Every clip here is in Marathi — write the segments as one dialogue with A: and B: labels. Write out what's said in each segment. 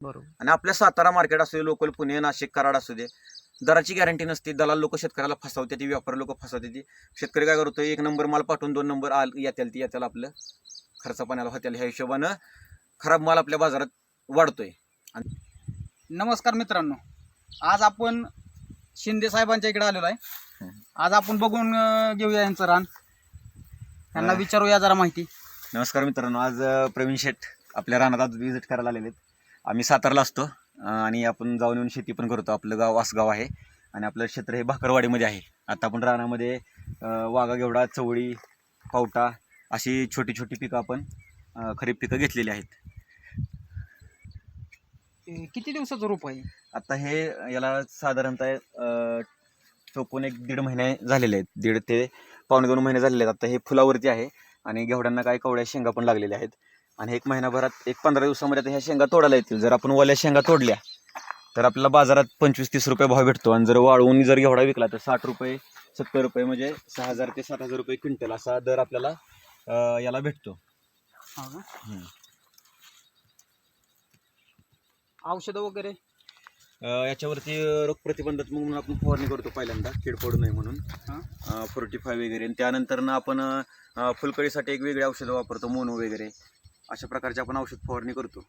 A: बरोबर.
B: आणि आपल्या सातारा मार्केट असू दे लोकल पुणे नाशिक कराड असू दे दराची गॅरंटी नसते दलाल लोक शेतकऱ्याला फसवते ती व्यापारी लोक फसवते ती शेतकरी काय करतो एक नंबर माल पाठवून दोन नंबर आल येतील ती येतील आपलं खर्च पाण्याला होत्याल ह्या हिशोबानं खराब माल आपल्या बाजारात वाढतोय.
A: नमस्कार मित्रांनो. आज आपण शिंदे साहेबांच्या इकडे आलेलो आहे. आज आपण बघून घेऊया यांचं रान. त्यांना
B: हा.
A: विचारूया जरा माहिती.
B: नमस्कार मित्रांनो. आज प्रवीण शेठ आपल्या रानात आज विजिट करायला आलेले आहेत. आम्ही सातारला असतो आणि आपण जाऊन येऊन शेती पण करतो. आपलं गाव वासगाव आहे आणि आपलं क्षेत्र हे भाकरवाडीमध्ये आहे. आता आपण रानामध्ये वाघा घेवडा चवळी पावटा अशी छोटी छोटी पिकं आपण खरीप पिकं घेतलेली आहेत.
A: किती दिवसाचं रोप आहे?
B: आता हे याला साधारणतः अं, चोपून एक दीड महिने झालेले आहेत. दीड ते पावणे दोन महिने झालेले आहेत. आता हे फुलावरती आहे आणि घेवड्यांना काही कवड्या शेंगा पण लागलेल्या आहेत. आणि एक महिनाभरात एक पंधरा दिवसामध्ये आता ह्या शेंगा तोडायला येतील. जर आपण ओल्या शेंगा तोडल्या तर आपल्याला बाजारात पंचवीस तीस रुपये भाव भेटतो. आणि जर वाळवून जर घेवडा विकला तर साठ रुपये सत्तर रुपये म्हणजे सहा हजार ते सात हजार रुपये क्विंटल असा दर आपल्याला याला भेटतो.
A: औषधं वगैरे?
B: याच्यावरती रोग प्रतिबंधात्मक म्हणून आपण फवारणी करतो पहिल्यांदा. कीड पडू नये म्हणून. फोर्टी फाय वगैरे. त्यानंतर ना आपण फुलकळीसाठी एक वेगळी औषधं वापरतो मोनो वगैरे. अशा प्रकारचे आपण औषध फवारणी करतो.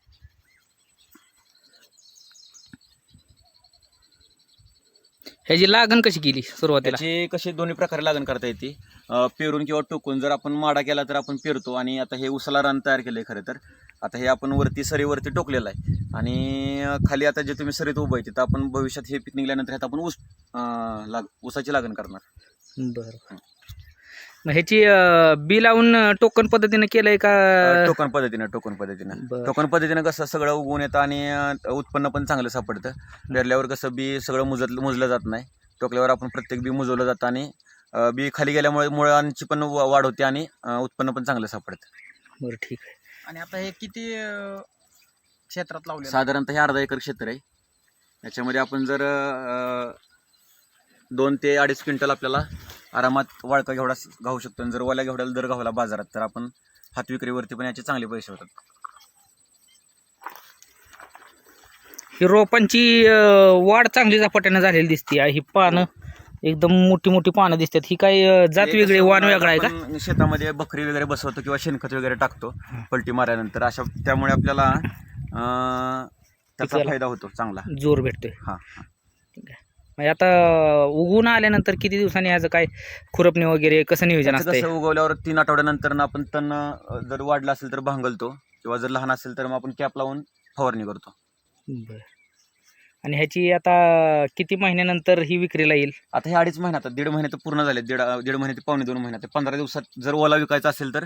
C: ह्याची लागण कशी केली सुरुवातीला?
B: त्याची कशी दोन्ही प्रकारे लागण करता येते. अं, पेरून किंवा टोकून जर आपण माडा केला तर आपण पेरतो आणि आता हे उसाला रान तयार केलं आहे खरं तर. आता हे आपण वरती सरीवरती टोकलेलं आहे. आणि अं, खाली आता जे तुम्ही सरीत उभं आहे तिथं आपण भविष्यात हे पीक निघाल्यानंतर ह्यात आपण ऊस अं, लाग ऊसाची लागण करणार.
C: बरं. मग ह्याची अं, बी लावून टोकन पद्धतीने केलंय का?
B: टोकन पद्धतीनं टोकन पद्धतीनं.
C: बरं.
B: टोकन पद्धतीनं कसं सगळं उगवून येतं आणि अं, उत्पन्न पण चांगलं सापडतं. पेरल्यावर कसं बी सगळं मुजत मुजलं जात नाही. टोकल्यावर आपण प्रत्येक बी मुजवलं जातं आणि अं, बी खाली गेल्यामुळे मुळांची पण वा- वाढ होते आणि अं, उत्पन्न पण चांगलं सापडतं.
C: बरं ठीक आहे.
A: आणि आता हे किती अं, क्षेत्रात लावले
B: साधारणतः हे अर्धा एकर क्षेत्र आहे. याच्यामध्ये आपण जर अं, दोन ते अडीच क्विंटल आपल्याला आरामात वाळका घेवडा घाऊ शकतो. आणि जर ओल्या घेवड्याला दर घावला बाजारात तर आपण हात विक्रीवरती पण याचे चांगले पैसे होतात.
C: ही रोपांची अं, वाढ चांगली झपाट्यानं झालेली दिसते. ही पानं एकदम मोठी मोठी पानं दिसतात. ही काय अं, जात वेगळी
B: कसं
C: वाण वेगळा आहे का?
B: आपण शेतामध्ये बकरी वगैरे बसवतो किंवा शेणखत वगैरे टाकतो पलटी मारल्यानंतर. अशा त्यामुळे आपल्याला अं, त्याचा
C: पिकाला.
B: फायदा होतो चांगला.
C: जोर भेटतोय.
B: हा.
C: म्हणजे आता उगवून आल्यानंतर किती दिवसांनी याचं काय खुरपणी वगैरे कसं नियोजन
B: त्याचं कसं उगवल्यावर तीन आठवड्यानंतर ना आपण तण अं, जर वाढलं असेल तर भांगलतो किंवा जर लहान असेल तर मग आपण कॅप लावून फवारणी करतो.
C: बरं. आणि ह्याची आता किती महिन्यानंतर ही विक्रीला येईल?
B: आता हे अडीच महिने आता दीड महिने तर पूर्ण झाले दीड दीड महिने ते पावणे दोन महिने. ते पंधरा दिवसात जर ओला विकायचा असेल तर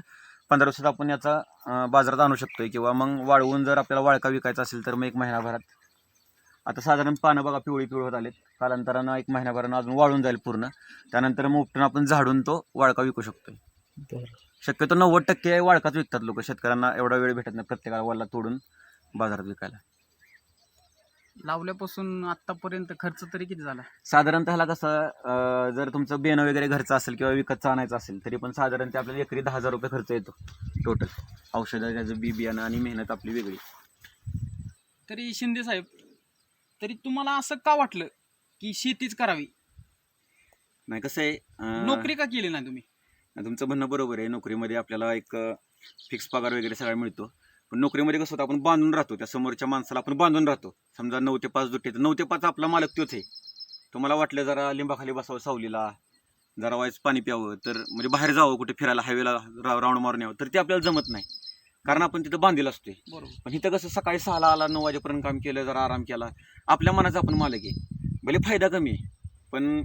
B: पंधरा दिवसात आपण याचा अं, बाजारात आणू शकतोय. किंवा मग वाळवून जर आपल्याला वाळका विकायचा असेल तर मग एक महिनाभरात आता साधारण पानं बघा पिवळी पिवळी होत आलेत. कालांतरानं एक महिन्याभरानं अजून वाळून जाईल पूर्ण. त्यानंतर मग उपटून आपण झाडून तो वाळका विकू शकतोय.
C: बरं.
B: शक्यतो नव्वद टक्के वाळकाच विकतात लोक. शेतकऱ्यांना एवढा वेळ भेटत नाही प्रत्येकाला वाला तोडून बाजारात विकायला.
A: लावल्यापासून आतापर्यंत खर्च तरी किती झाला?
B: साधारणतः ह्याला कसं जर तुमचं बेनं वगैरे घरचं असेल किंवा विकतचं आणायचं असेल तरी पण साधारण ते आपल्याला एकरी दहा हजार रुपये खर्च येतो टोटल. औषधं त्याचं बी बियाणं आणि मेहनत आपली वेगळी.
A: तरी शिंदे साहेब तरी तुम्हाला असं का वाटलं की शेतीच करावी?
B: नाही कसं आहे अं,
A: नोकरी का केली नाही तुम्ही?
B: तुमचं म्हणणं बरोबर आहे. नोकरीमध्ये आपल्याला एक फिक्स पगार वगैरे सगळा मिळतो. पण नोकरीमध्ये कसं होतं आपण बांधून राहतो. त्या समोरच्या माणसाला आपण बांधून राहतो. समजा नऊ ते पाच तर नऊ ते पाच आपला मालक तोच आहे. तुम्हाला वाटलं जरा लिंबाखाली बसावं सावलीला जरा वाईस पाणी प्यावं तर म्हणजे बाहेर जावं कुठे फिरायला हायवेला राऊंड मारून यावं तर ते आपल्याला जमत नाही. कारण आपण तिथं बांधील असतोय.
A: बरोबर.
B: पण इथं कसं सकाळी सहाला आला नऊ वाजेपर्यंत काम केलं जरा आराम केला. आपल्या मनाचा आपण मालक आहे. भले फायदा कमी आहे पण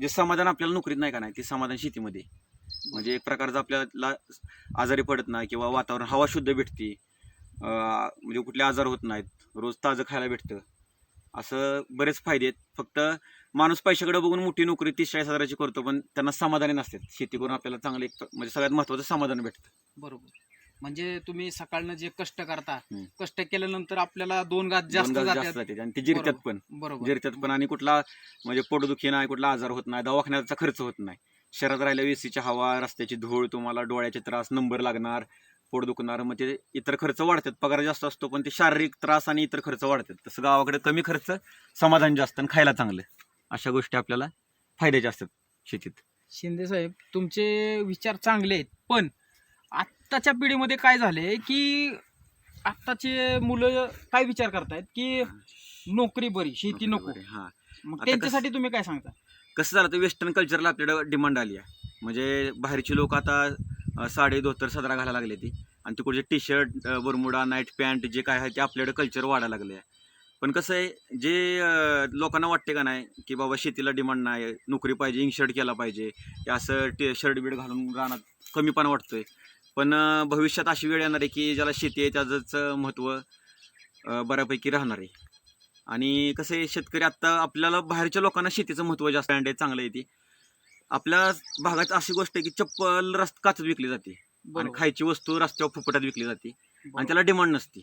B: जे समाधान आपल्याला नोकरीत नाही का नाही ते समाधान शेतीमध्ये आहे. म्हणजे एक प्रकारचं आपल्याला आजारी पडत नाही किंवा वातावरण हवा शुद्ध भेटते. अं, म्हणजे कुठले आजार होत नाहीत रोज ताजं खायला भेटतं. असं बरेच फायदे आहेत. फक्त माणूस पैशाकडे बघून मोठी नोकरी तीस चाळीस हजाराची करतो पण त्यांना समाधानी नसतात. शेती करून आपल्याला चांगलं एक म्हणजे सगळ्यात महत्त्वाचं समाधान भेटतं.
A: बरोबर. म्हणजे तुम्ही सकाळनं जे कष्ट करता
B: हम्म.
A: कष्ट केल्यानंतर आपल्याला दोन गात जास्त
B: दोन
A: जातात.
B: जाते आणि ते जिरत्यात पण.
A: बरोबर.
B: जिरत्यात पण आणि कुठला म्हणजे पोटदुखी नाही कुठला आजार होत नाही दवाखान्याचा खर्च होत नाही. शहरात राहिल्या एसीची हवा रस्त्याची धूळ तुम्हाला डोळ्याचे त्रास नंबर लागणार पोट दुखणार मग ते इतर खर्च वाढतात. पगार जास्त असतो पण ते शारीरिक त्रास आणि इतर खर्च वाढतात. तसं गावाकडे कमी खर्च समाधान जास्त आणि खायला चांगलं. अशा गोष्टी आपल्याला फायद्याच्या असतात शेतीत.
A: शिंदे साहेब तुमचे विचार चांगले आहेत पण आत्ताच्या पिढीमध्ये काय झालंय की आत्ताचे मुलं काय विचार करतायत की नोकरी बरी शेती नको.
B: हा.
A: मग
B: आता
A: त्यांच्यासाठी तुम्ही काय सांगता?
B: कसं झालं तर वेस्टर्न कल्चरला आपल्याकडे डिमांड आली आहे. म्हणजे बाहेरची लोक आता अं, साडी धोतर सदरा घालायला लागले ती. आणि तिकडचे T shirt Bermuda night pant जे काय आहे ते आपल्याकडे कल्चर वाढायला लागले आहे. पण कसं आहे जे अं, लोकांना वाटते का नाही की बाबा शेतीला डिमांड नाही नोकरी पाहिजे इंग शर्ट केला पाहिजे असं टी शर्ट बीट घालून राहणार कमीपणा वाटतोय. पण भविष्यात अशी वेळ येणार आहे की ज्याला शेती आहे त्याचं महत्त्व बऱ्यापैकी राहणार आहे. आणि कसं आहे शेतकरी आत्ता आपल्याला बाहेरच्या लोकांना शेतीचं महत्त्व जास्त आहे चांगलं आहे ती. आपल्या भागात अशी गोष्ट आहे की चप्पल रस्त काचत विकली जाते. आणि खायची वस्तू रस्त्यावर फुफटात विकली जाते. आणि त्याला डिमांड नसते.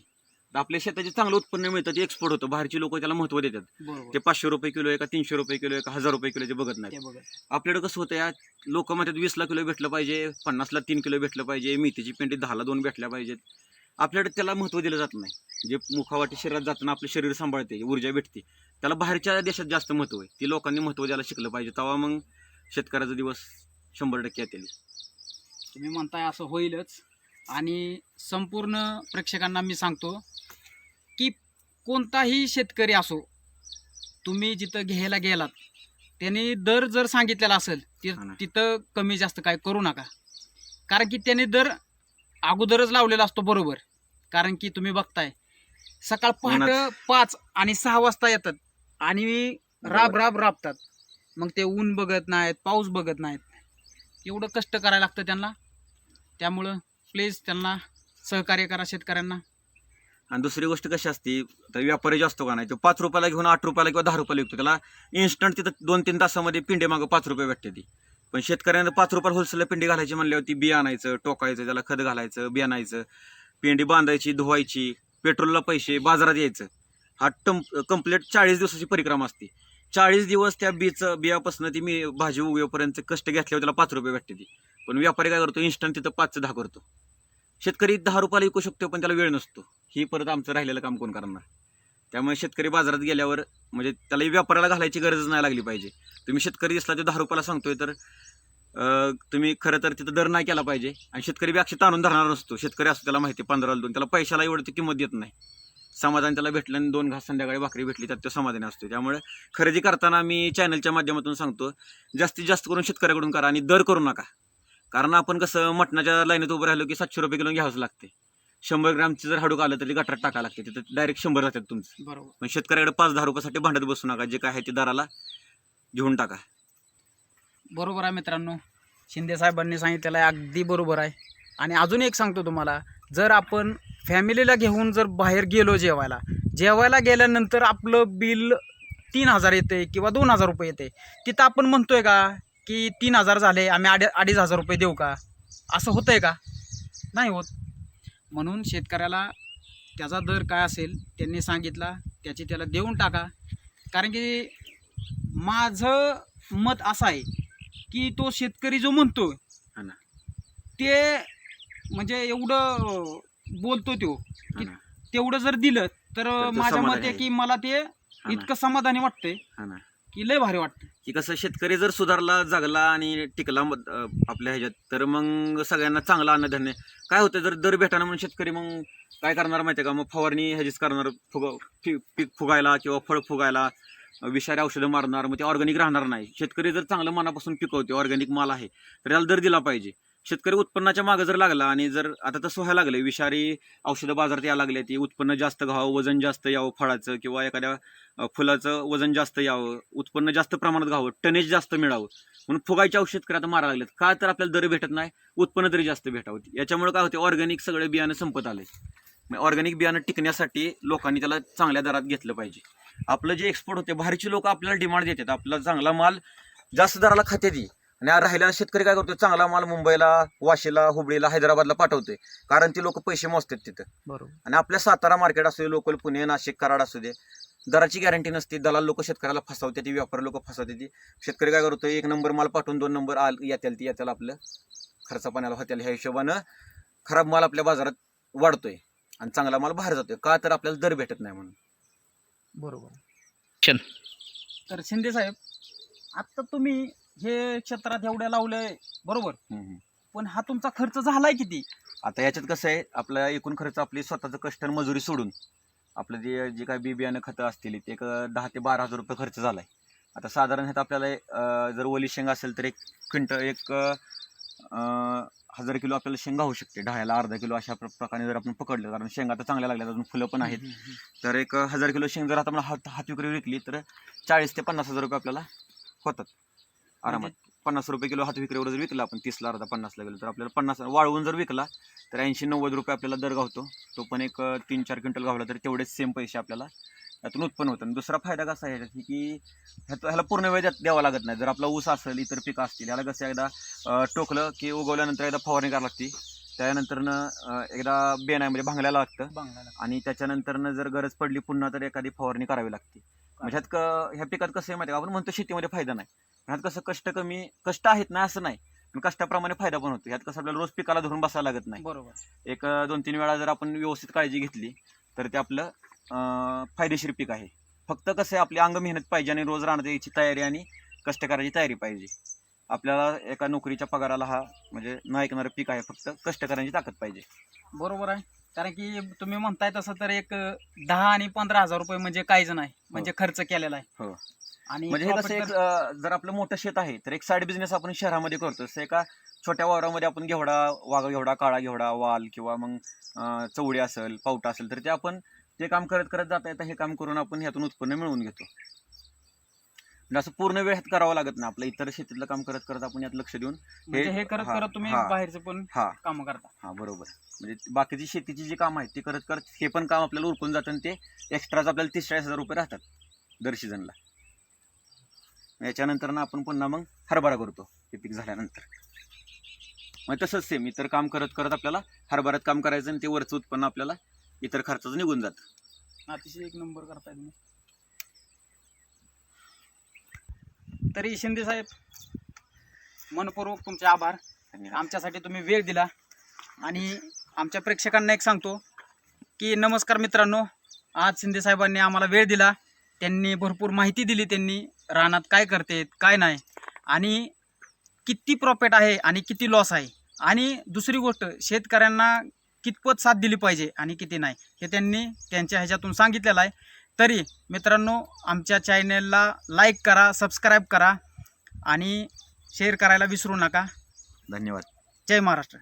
B: आपल्या शेताचे चांगलं उत्पन्न मिळतं ते एक्सपोर्ट होतं. बाहेरची लोक त्याला महत्त्व देतात. ते पाचशे रुपये किलो आहे का तीनशे रुपये किलो आहे का हजार रुपये किलो ते बघत नाही. आपल्याकडे कसं होतं या लोक म्हणतात वीसला किलो भेटलं पाहिजे पन्नासला तीन किलो भेटलं पाहिजे मेथीची पेंडी दहाला दोन भेटल्या पाहिजेत. आपल्याकडे त्याला महत्त्व दिलं जात नाही. जे मुखावाटी शरीरात जाताना आपलं शरीर सांभाळते ऊर्जा भेटते. त्याला बाहेरच्या देशात जास्त महत्त्व आहे. ती लोकांनी महत्त्व द्यायला शिकलं पाहिजे. तेव्हा मग शेतकऱ्याचा दिवस शंभर टक्के येतील.
A: तुम्ही म्हणताय असं होईलच. आणि संपूर्ण प्रेक्षकांना मी सांगतो कोणताही शेतकरी असो तुम्ही जिथं घ्यायला गेलात त्याने दर जर सांगितलेला असेल ति-
B: हा.
A: तिथं कमी जास्त काय करू नका. कारण की त्याने दर अगोदरच लावलेला असतो बरोबर. कारण की तुम्ही बघताय सकाळ पहाटे पाच आणि सहा वाजता येतात आणि राब राब राबतात. मग ते ऊन बघत नाहीत पाऊस बघत नाहीत. एवढं कष्ट करायला लागतं त्यांना. त्यामुळं प्लीज त्यांना सहकार्य करा शेतकऱ्यांना.
B: आणि दुसरी गोष्ट कशी असते तर व्यापारी जो असतो का नाही तो पाच रुपयाला घेऊन आठ रुपयाला किंवा दहा रुपयाला विकतो. त्याला इन्स्टंट तिथं दोन तीन तासामध्ये पिंडे मागं पाच रुपये भेटते ती. पण शेतकऱ्यांना पाच रुपयाला होलसेलला पिंडी घालायची म्हणल्यावर बी आणायचं टोकायचं त्याला खत घालायचं बी आणायचं पिंडी बांधायची धुवायची पेट्रोलला पैसे बाजारात यायचं. हा टम कंप्लीट चाळीस दिवसाची परिक्रमा असते. चाळीस दिवस त्या बीचं बियापासून ती मी भाजी उगवेपर्यंत कष्ट घेतल्यावर त्याला पाच रुपये भेटते ती. पण व्यापारी काय करतो इन्स्टंट तिथं पाच दहा करतो. शेतकरी दहा रुपयाला विकू शकतो पण त्याला वेळ नसतो. ही परत आमचं राहिलेलं काम कोण करणार? त्यामुळे शेतकरी बाजारात गेल्यावर म्हणजे त्याला व्यापाराला घालायची गरज नाही लागली पाहिजे. तुम्ही शेतकरी दिसला तो दहा रुपयाला सांगतोय तर तुम्ही खरं तर तिथं दर नाही केला पाहिजे. आणि शेतकरी बी आणून धरणार नसतो. शेतकरी असतो त्याला माहिती पंधराला दोन. त्याला पैशाला एवढं किंमत देत नाही. समाधान त्याला भेटलं आणि दोन घास संध्याकाळी भाकरी भेटली त्यात तो समाधानी असतो. त्यामुळे खरेदी करताना मी चॅनलच्या माध्यमातून सांगतो जास्तीत जास्त करून शेतकऱ्याकडून करा आणि दर करू नका. कारण आपण कसं मटणाच्या लाईनीत उभं राहिलो की सातशे रुपये किलो घ्यावंच लागते. शंभर ग्रामचं जर हाडूक आलं तरी गटारात टाका लागते. तिथं डायरेक्ट शंभर जातात तुमचं.
A: बरोबर.
B: पण शेतकऱ्याकडे पाच दहा रुपयासाठी भांडत बसू नका. जे काय आहे ते दराला घेऊन टाका.
A: बरोबर आहे मित्रांनो. शिंदे साहेबांनी सांगितलेलं आहे अगदी बरोबर आहे. आणि अजून एक सांगतो तुम्हाला जर आपण फॅमिलीला घेऊन जर बाहेर गेलो जेवायला जेवायला गेल्यानंतर आपलं बिल तीन हजार येते किंवा दोन हजार रुपये येते तिथं आपण म्हणतोय का की तीन हजार झाले आम्ही अडी अडीच हजार रुपये देऊ का असं होतंय का नाही होत म्हणून शेतकऱ्याला त्याचा दर काय असेल त्यांनी सांगितला त्याची त्याला देऊन टाका कारण की माझं मत असं आहे की तो शेतकरी जो म्हणतो. ते म्हणजे एवढं बोलतो तो
B: ना.
A: तेवढं जर दिलं तर माझ्या मत आहे
B: आहे.
A: की मला ते. इतकं समाधानी वाटतंय की लय भारी वाटतं
B: की कसं शेतकरी जर सुधारला जगला आणि टिकला आपल्या ह्याच्यात तर मग सगळ्यांना चांगलं अन्नधान्य. काय होतं जर दर भेटाना म्हणून शेतकरी मग काय करणार माहिती आहे का? मग फवारणी ह्याचीच करणार फुग पी- पीक फुगायला किंवा फळ फुगायला विषारी औषधं मारणार मग ते ऑर्गॅनिक राहणार नाही. शेतकरी जर चांगलं मनापासून पिकवते ऑर्गॅनिक माल आहे तर त्याला दर दिला पाहिजे. शेतकरी उत्पन्नाच्या मागे जर लागला आणि जर आता तसं व्हायला लागलं विषारी औषधं बाजारात यायला लागले ती उत्पन्न जास्त घ्यावं वजन जास्त यावं फळाचं किंवा एखाद्या फुलाचं वजन जास्त यावं उत्पन्न जास्त प्रमाणात घ्यावं टनेज जास्त मिळावं म्हणून फुगायचे औषध शेतकरी आता मारा लागलेत. का तर आपल्याला दर भेटत नाही उत्पन्न तरी जास्त भेटावं. याच्यामुळे काय होते ऑर्गॅनिक सगळे बियाणं संपत आले ऑर्गॅनिक बियाणं टिकण्यासाठी लोकांनी त्याला चांगल्या दरात घेतलं पाहिजे. आपलं जे एक्सपोर्ट होते बाहेरची लोक आपल्याला डिमांड देतात. आपला चांगला माल जास्त दराला खात्यात ती आणि राहिलेला शेतकरी काय करतो चांगला माल मुंबईला वाशीला हुबळीला हैदराबादला पाठवतोय. कारण ती लोक पैसे मोजतात तिथं.
A: बरोबर.
B: आणि आपल्या सातारा मार्केट असू दे लोकल पुणे नाशिक कराड असू दे दराची गॅरंटी नसते. दलाल लोक शेतकऱ्याला फसवते ती व्यापारी लोक फसवते ती शेतकरी काय करतो एक नंबर माल पाठवून दोन नंबर आल येतील ती येतील आपलं खर्च पाण्याला होतील ह्या हिशोबानं खराब माल आपल्या बाजारात वाढतोय आणि चांगला माल बाहेर जातोय. का तर आपल्याला दर भेटत नाही म्हणून.
A: बरोबर. तर शिंदे साहेब आता तुम्ही हे क्षेत्रात एवढ्या लावलंय बरोबर.
B: हम्म.
A: पण हा तुमचा खर्च झालाय किती?
B: आता याच्यात कसं आहे आपला एकूण खर्च आपली स्वतःचं कष्ट आणि मजुरी सोडून आपलं जे जे काय बी बियाणं खतं असतील ते एक दहा ते बारा हजार रुपये खर्च झालाय. आता साधारण ह्यात आपल्याला अं, जर ओली शेंग असेल तर एक क्विंटल एक अं, हजार किलो आपल्याला शेंगा होऊ शकते. ढाळ्याला अर्धा किलो अशा प्र- प्रकारे जर आपण पकडलं कारण शेंगा आता चांगल्या लागल्यात अजून फुलं पण आहेत. तर एक हजार किलो शेंग जर आता मला हात हात विक्री विकली तर चाळीस ते पन्नास हजार रुपये आपल्याला होतात. आरामात. पन्नास रुपये किलो हात विक्रीवर जर विकला आपण तीसला अर्धा पन्नासला गेलो तर आपल्याला पन्नास वाळवून जर विकला तर ऐंशी नव्वद रुपये आपल्याला दर गावतो. तो पण एक तीन चार क्विंटल गावला तर तेवढेच सेम पैसे आपल्याला त्यातून उत्पन्न होतं. आणि दुसरा फायदा कसा आहे की ह्याला पूर्ण वेळ द्या- द्यावा लागत नाही. जर आपला ऊस असेल इतर पिकं असतील याला कसं एकदा टोकलं की उगवल्यानंतर एकदा फवारणी करावी लागते. त्यानंतरनं एकदा बेनामध्ये भांगल्याला लागतं. आणि त्याच्यानंतरनं जर गरज पडली पुन्हा तर एखादी फवारणी करावी लागते. म्हणजे ह्यात क- ह्या पिकात कसं आहे माहिती आपण म्हणतो शेतीमध्ये फायदा नाही. ह्यात कसं कष्ट कमी कष्ट आहेत ना असं नाही पण कष्टाप्रमाणे फायदा पण होतो. ह्यात कसं आपल्याला रोज पिकाला धरून बसायला लागत नाही.
A: बरोबर.
B: एक दोन तीन वेळा जर आपण व्यवस्थित काळजी घेतली तर ते आपलं फायदेशीर पीक आहे. फक्त कसं आहे आपली अंग मेहनत पाहिजे आणि रोज राहण्याची याची तयारी आणि कष्ट करायची तयारी पाहिजे. आपल्याला एका नोकरीच्या पगाराला हा म्हणजे न ऐकणारं पीक आहे फक्त कष्ट करण्याची ताकद पाहिजे.
A: बरोबर आहे. कारण की तुम्ही म्हणताय तसं तर एक दहा आणि पंधरा हजार रुपये म्हणजे काहीच नाही. म्हणजे खर्च केलेला आहे.
B: हो.
A: आणि
B: म्हणजे हे
A: profit
B: कसं एक
A: तर-
B: अं, जर आपलं मोठं शेत आहे तर एक साईड बिझनेस आपण शहरामध्ये करतो. एका छोट्या वावरामध्ये आपण घेवडा वाघ घेवडा काळा घेवडा वाल किंवा मग अं, चवडी असेल पावटा असेल तर ते आपण ते काम करत करत जाता येतं हे काम करून आपण ह्यातून उत्पन्न मिळवून घेतो. म्हणजे असं पूर्ण वेळ ह्यात करावं लागत नाही. आपलं इतर शेतीतलं काम करत करत आपण यात लक्ष देऊन
A: म्हणजे हे करत
B: हा,
A: करत तुम्ही
B: हा.
A: बाहेरचे पण
B: हा.
A: काम करता.
B: हा बरोबर. म्हणजे बाकीची शेतीची जी काम आहेत ती करत करत हे पण काम आपल्याला उरकून जातं आणि ते एक्स्ट्राच आपल्याला तीस चाळीस हजार रुपये राहतात दर सीझनला याच्यानंतर ना आपण पुन्हा मग हरभरा करतो हे पीक झाल्यानंतर. मग तसंच सेम इतर काम करत करत आपल्याला हरभऱ्यात काम करायचं आणि ते वरचं उत्पन्न आपल्याला इतर खर्चाचं निघून जातं.
A: अतिशय एक नंबर करताय तुम्ही. तरी शिंदे साहेब मनपूर्वक तुमचे आभार. आमच्यासाठी तुम्ही वेळ दिला. आणि आमच्या प्रेक्षकांना एक सांगतो की नमस्कार मित्रांनो. आज शिंदे साहेबांनी आम्हाला वेळ दिला. त्यांनी भरपूर माहिती दिली त्यांनी. रानात काय करतेत काय नाही. आणि किती प्रॉफिट आहे आणि किती लॉस आहे. आणि दुसरी गोष्ट शेतकऱ्यांना कितपत साथ दिली पाहिजे आणि किती नाही हे त्यांनी त्यांच्या ह्याच्यातून सांगितलेलं आहे. तरी मित्रांनो आमच्या चॅनलला लाईक करा सबस्क्राईब करा आणि शेअर करायला विसरू नका.
B: धन्यवाद.
A: जय महाराष्ट्र.